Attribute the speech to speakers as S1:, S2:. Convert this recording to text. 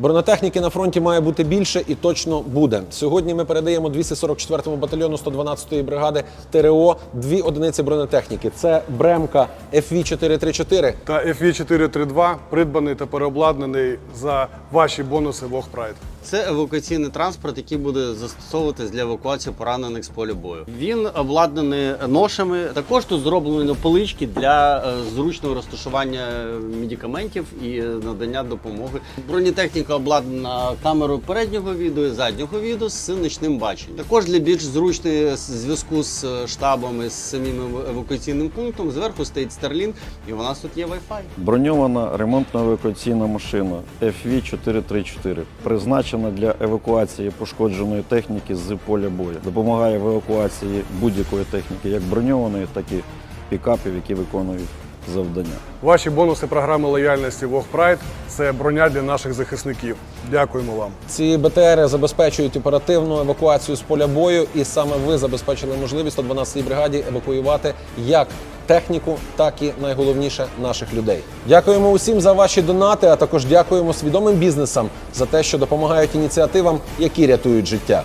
S1: Бронетехніки на фронті має бути більше і точно буде. Сьогодні ми передаємо 244-му батальйону 112-ї бригади ТРО дві одиниці бронетехніки. Це Бремка FV434
S2: Та FV432 придбаний та переобладнаний за ваші бонуси Вог Прайд.
S3: Це евакуаційний транспорт, який буде застосовуватись для евакуації поранених з поля бою. Він обладнаний ношами. Також тут зроблені полички для е, зручного розташування медикаментів і надання допомоги. Бронетехніка обладнана камерою переднього відео і заднього відео з нічним баченням. Також для більш зручної зв'язку з штабом і з самим евакуаційним пунктом зверху стоїть Starlink, і у нас тут є Wi-Fi.
S4: Броньована ремонтно-евакуаційна машина FV434 призначена для евакуації пошкодженої техніки з поля бою. Допомагає в евакуації будь-якої техніки, як броньованої, так і пікапів, які виконують завдання.
S2: Ваші бонуси програми лояльності Вог Прайд це броня для наших захисників. Дякуємо вам.
S1: Ці БТРи забезпечують оперативну евакуацію з поля бою, і саме ви забезпечили можливість 112-й бригаді евакуювати як техніку, так і найголовніше наших людей. Дякуємо усім за ваші донати, а також дякуємо свідомим бізнесам за те, що допомагають ініціативам, які рятують життя.